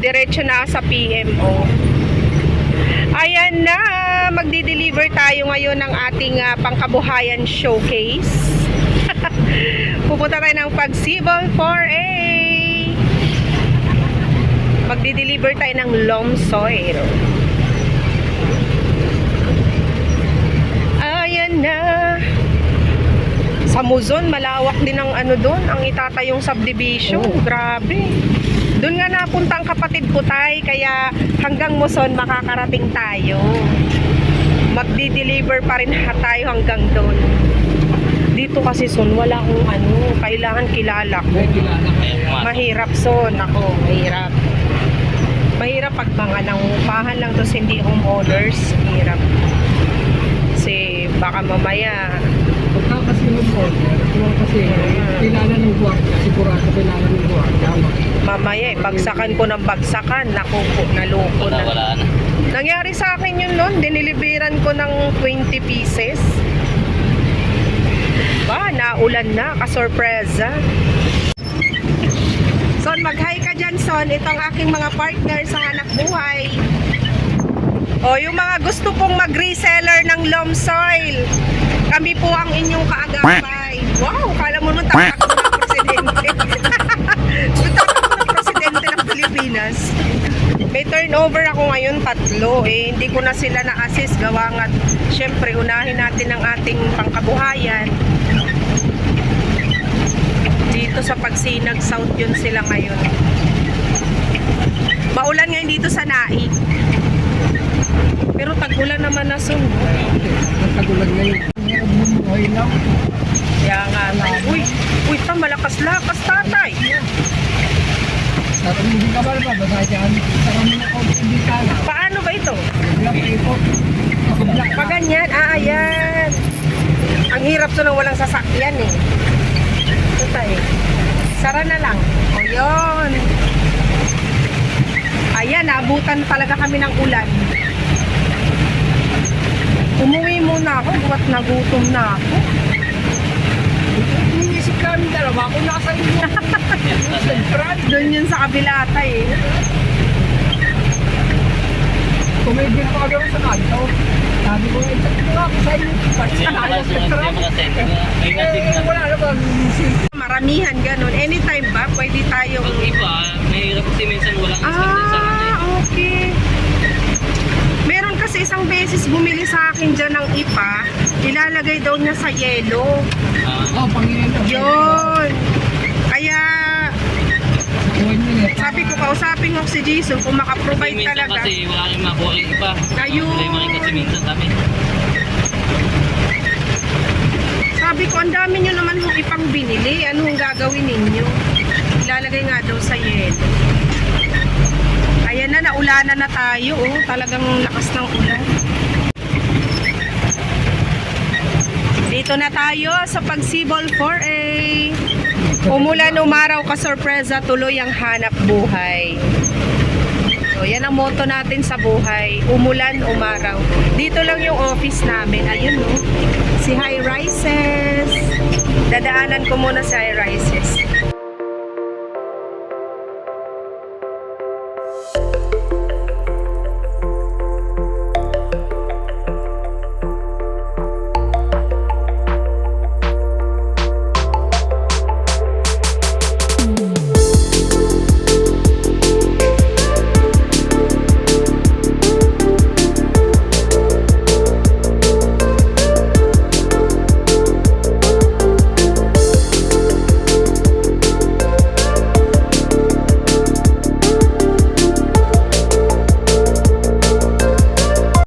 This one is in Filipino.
dire-diretso na sa PMO. Ayan na, magdi-deliver tayo ngayon ng ating ah, pangkabuhayan showcase. Pupunta tayo ng Pagsibol 4A. Magdi-deliver tayo ng long soil. Ayan na. Sa Muzon, malawak din ang ano doon, ang itatayong subdivision. Grabe. Doon nga napunta ang kapatid ko tay, kaya hanggang Muzon makakarating tayo. Magdi-deliver pa rin ha tayo hanggang doon. Dito kasi son, wala akong ano, kailangan kilala ko. Mahirap son, ako, mahirap. Mahirap pag mga nangupahan lang tapos hindi homeowners, mahirap. Kasi baka mamaya Pagka kasi mag-order, kung kasi kilala ng guwardia, sigurado kilala ng guwardia. Mamaya, eh, bagsakan ko ng bagsakan. Naku po, naloko na. wala na. Nangyari sa akin yun noon. Diniliberan ko ng 20 pieces. Ba, naulan na. Kasorpresa. Son, mag-hi ka dyan, Son. Ito ang aking mga partner sa hanap buhay. O, yung mga gusto pong mag-reseller ng loam soil. Kami po ang inyong kaagapay. Wow, kala mo nun tapak Pilipinas. May turnover ako ngayon tatlo eh. Hindi ko na sila na-assist gawa nga. Siyempre, unahin natin ang ating pangkabuhayan. Dito sa Pagsinag South yun sila ngayon. Maulan ngayon dito sa Naik. Pero tag-ulan naman na sun. Nagkagulan ngayon. Kaya nga, uy, uy, ta, malakas-lakas tatay. Hindi ka ba ba? Basta dyan. Sarang mo na ako hindi ka na. Paano ba ito? Black ganyan, ah, ayan. Ang hirap so nang walang sasakyan eh. Ito tayo. Sara na lang. O yun. Ayan, naabutan talaga kami ng ulan. Umuwi muna ako, buwat nagutom na ako. Inisip kami dalawa. Kung nasa inyo. Doon yun sa kabilata eh. Tumigil pa kami sa kanto. Sabi ko, eh, sabi ko nga ako sa inyo. Pati Hindi sa nating Eh, na. wala naman. Maramihan ganun. Anytime ba, pwede tayong... Pag iba, mahirap kasi minsan walang din sa kanila. Ah, okay. Meron kasi isang beses bumili sa akin dyan ng ipa, ilalagay daw niya sa yelo. Ah, Oh, Panginoon. Yun. Kaya, Kuha niyo na. sabi ko, ko si Jesus kung makaprovide minsan talaga. kasi wala kang makuha yung iba. Ayun. Problema rin kasi minsan kami. Sabi ko, ang dami nyo naman yung ipang binili. Ano ang gagawin ninyo? Ilalagay nga daw sa yelo. Ayan na, naulanan na tayo. Oh. Talagang lakas ng ulan. Dito na tayo sa Pagsibol 4A. Umulan, umaraw ka sorpresa, tuloy ang hanap buhay. So, yan ang motto natin sa buhay. Umulan, umaraw. Dito lang yung office namin. Ayun, no? Si High Rises. Dadaanan ko muna si High Rises.